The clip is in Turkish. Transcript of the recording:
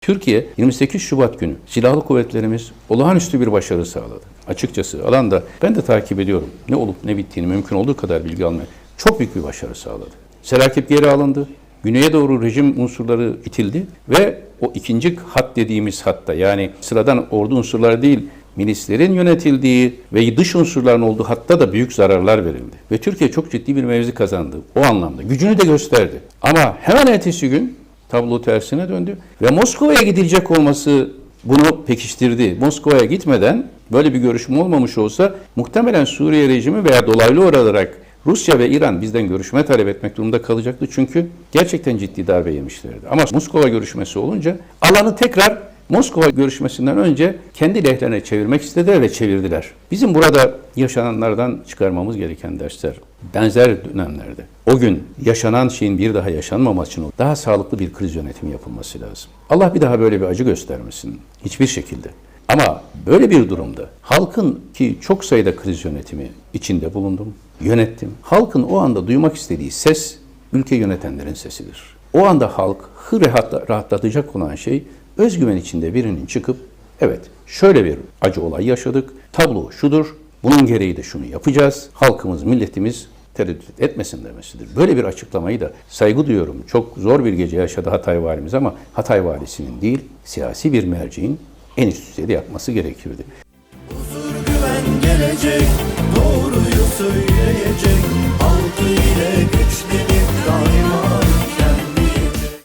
Türkiye 28 Şubat günü silahlı kuvvetlerimiz olağanüstü bir başarı sağladı. Açıkçası alanda ben de takip ediyorum. Ne olup ne bittiğini mümkün olduğu kadar bilgi almaya çok büyük bir başarı sağladı. Serakip geri alındı. Güneye doğru rejim unsurları itildi ve o ikinci hat dediğimiz hatta yani sıradan ordu unsurları değil milislerin yönetildiği ve dış unsurların olduğu hatta da büyük zararlar verildi. Ve Türkiye çok ciddi bir mevzi kazandı o anlamda. Gücünü de gösterdi. Ama hemen ertesi gün tablo tersine döndü ve Moskova'ya gidilecek olması bunu pekiştirdi. Moskova'ya gitmeden böyle bir görüşme olmamış olsa muhtemelen Suriye rejimi veya dolaylı olarak Rusya ve İran bizden görüşme talep etmek durumunda kalacaktı. Çünkü gerçekten ciddi darbe yemişlerdi. Ama Moskova görüşmesi olunca alanı tekrar Moskova görüşmesinden önce kendi lehlerine çevirmek istediler ve çevirdiler. Bizim burada yaşananlardan çıkarmamız gereken dersler benzer dönemlerde o gün yaşanan şeyin bir daha yaşanmaması için daha sağlıklı bir kriz yönetimi yapılması lazım. Allah bir daha böyle bir acı göstermesin hiçbir şekilde. Ama böyle bir durumda halkın ki çok sayıda kriz yönetimi içinde bulundum, yönettim. Halkın o anda duymak istediği ses ülke yönetenlerin sesidir. O anda halk hı rahatla- rahatlatacak olan şey özgüven içinde birinin çıkıp evet şöyle bir acı olay yaşadık. Tablo şudur. Bunun gereği de şunu yapacağız. Halkımız, milletimiz tereddüt etmesin demesidir. Böyle bir açıklamayı da saygı duyuyorum. Çok zor bir gece yaşadı Hatay valimiz ama Hatay valisinin değil, siyasi bir merceğin en üst düzeyde yapması gerekirdi. Huzur güven gelecek Doğruyu